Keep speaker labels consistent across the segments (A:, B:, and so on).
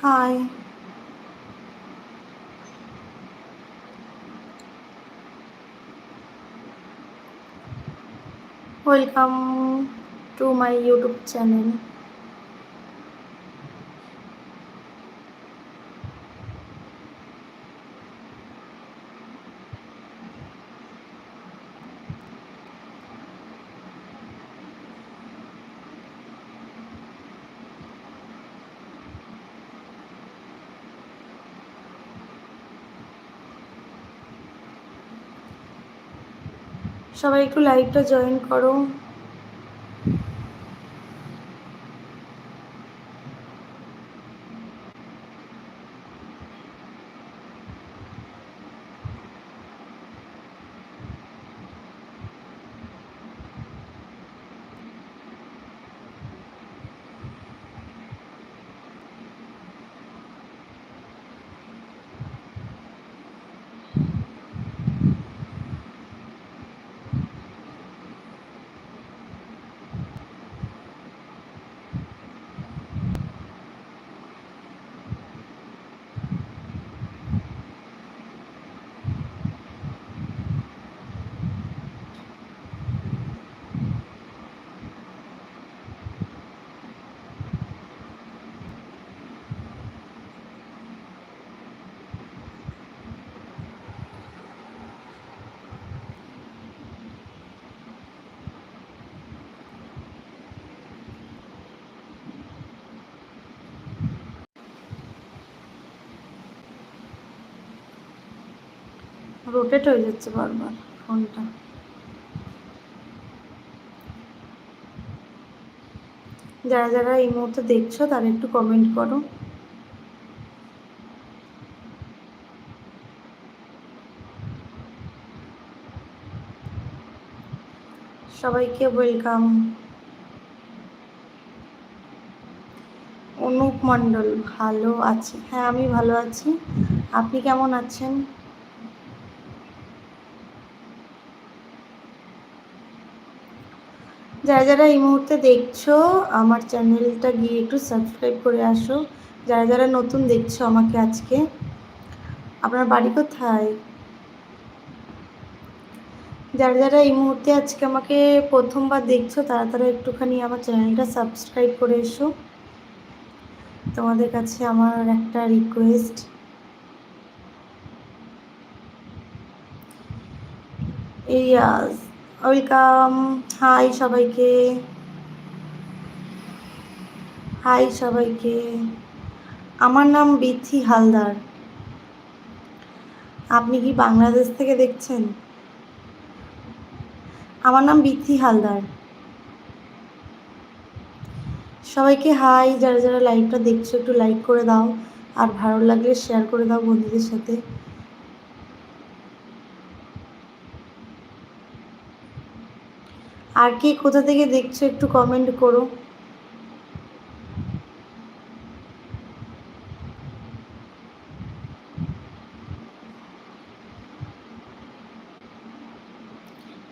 A: Hi welcome to my YouTube channel সবাই একটু লাইভটা জয়েন করো। রোটেট হয়ে যাচ্ছে বারবার ফোনটা। যারা যারা এই মুহূর্তে দেখছ, তারা একটু কমেন্ট করো। সবাইকে ওয়েলকাম অনুপ মণ্ডল, ভালো আছি। হ্যাঁ আমি ভালো আছি। আপনি কেমন আছেন? যারা যারা এই মুহূর্তে দেখছ, আমার চ্যানেলটা গিয়ে একটু সাবস্ক্রাইব করে আসো। যারা যারা নতুন দেখছ আমাকে আজকে, আপনার বাড়ি কোথায়? যারা যারা এই মুহূর্তে আজকে আমাকে প্রথমবার দেখছ, তারা তারা একটুখানি আমার চ্যানেলটা সাবস্ক্রাইব করে এসো। তোমাদের কাছে আমার একটা রিকোয়েস্ট এই ওয়েলকাম। হাই সবাইকে। হাই সবাইকে। আমার নাম বিথি হালদার। আপনি কি বাংলাদেশ থেকে দেখছেন? আমার নাম বিথি হালদার। সবাইকে হাই, যারা যারা লাইভটা দেখছ একটু লাইক করে দাও, আর ভালো লাগলে শেয়ার করে দাও বন্ধুদের সাথে। আর কে কোথা থেকে দেখছ একটু কমেন্ট করো।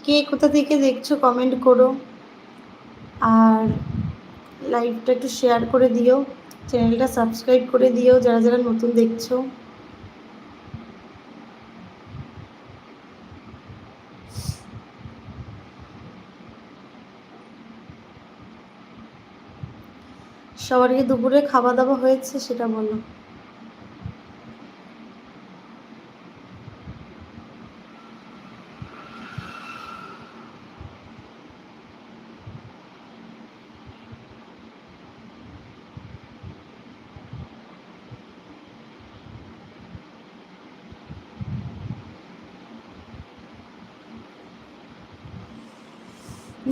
A: কে কোথা থেকে দেখছ কমেন্ট করো। আর লাইভটা একটু শেয়ার করে দিও চ্যানেলটা সাবস্ক্রাইব করে দিও, যারা যারা নতুন দেখছ। সবার কি দুপুরে খাওয়া দাওয়া হয়েছে, সেটা বলো।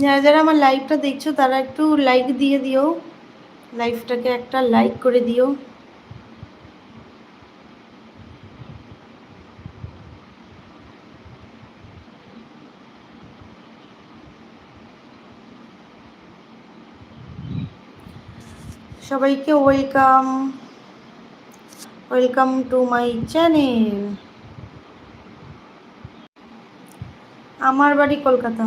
A: যারা যারা আমার লাইভটা দেখছ, তারা একটু লাইক দিয়ে দিও। লাইভটাকে একটা লাইক করে দিও। সবাইকে welcome. Welcome to my channel. আমার বাড়ি কলকাতা।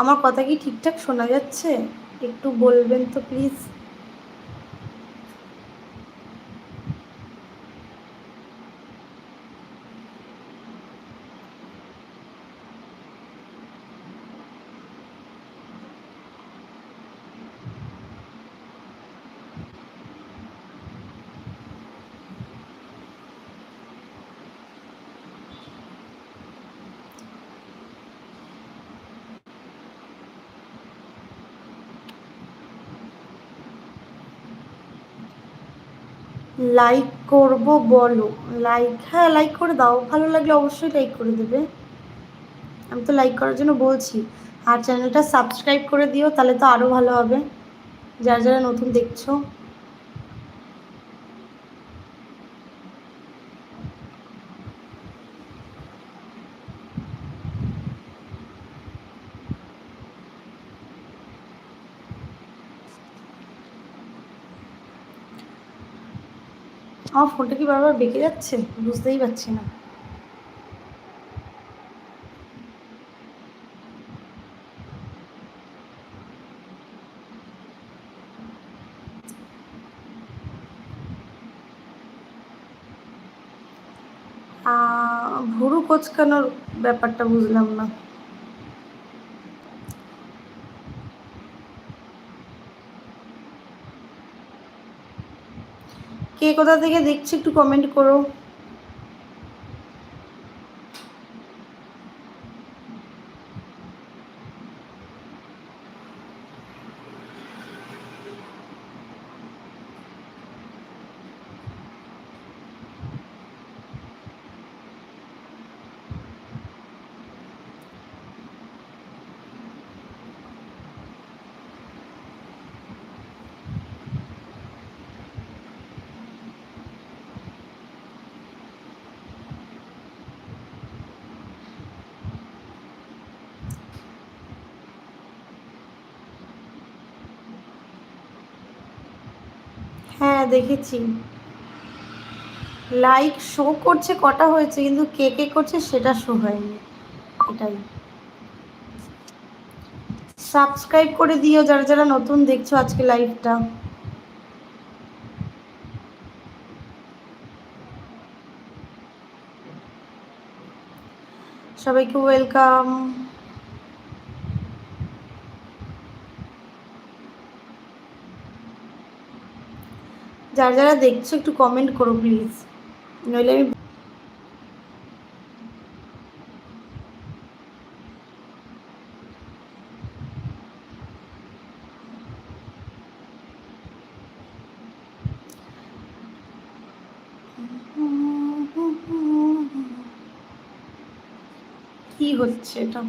A: আমার কথা কি ঠিকঠাক শোনা যাচ্ছে? একটু বলবেন তো প্লিজ লাইক করব বলো। লাইক হ্যাঁ লাইক করে দাও। ভালো লাগলে অবশ্যই লাইক করে দেবে। আমি তো লাইক করার জন্য বলছি। আর চ্যানেলটা সাবস্ক্রাইব করে দিও, তাহলে তো আরও ভালো হবে। যারা যারা নতুন দেখছ। আমার ফোনটা কি বারবার বেঁকে যাচ্ছে? বুঝতেই পারছি না। ভুরু কোচকানোর ব্যাপারটা বুঝলাম না। কে কোথা থেকে দেখছি একটু কমেন্ট করো। হ্যাঁ দেখেছি। লাইক শো করছে, কটা হয়েছে, কিন্তু কে কে করছে সেটা শো হয়নি। এটাই। সাবস্ক্রাইব করে দিও যারা যারা নতুন দেখছ আজকে লাইভটা সবাইকে ওয়েলকাম যারা যারা দেখছ একটু কমেন্ট করো প্লিজ নইলে আমি কি হচ্ছে এটা?